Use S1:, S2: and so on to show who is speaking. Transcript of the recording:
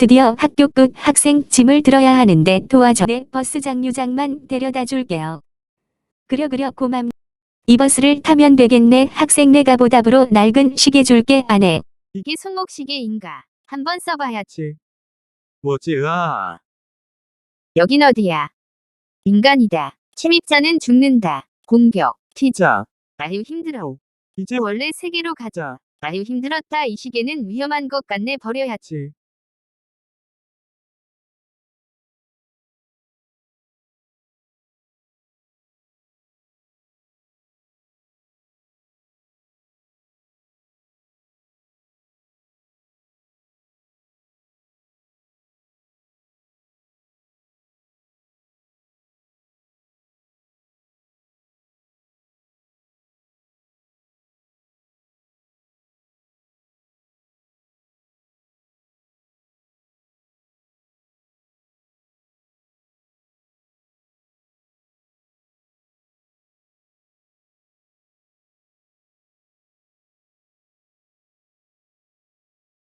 S1: 드디어 학교 끝 학생 짐을 들어야 하는데 도와줘. 내 버스 장류장만 데려다 줄게요. 그려 그려 고맙. 이 버스를 타면 되겠네. 학생 내가 보답으로 낡은 시계 줄게 안해.
S2: 이게 손목 시계인가? 한번 써봐야지.
S3: 뭐지아?
S2: 여긴 어디야? 인간이다. 침입자는 죽는다. 공격.
S3: 자,
S2: 아유 힘들어.
S3: 이제
S2: 원래 세계로 가자. 아유 힘들었다. 이 시계는 위험한 것 같네. 버려야지.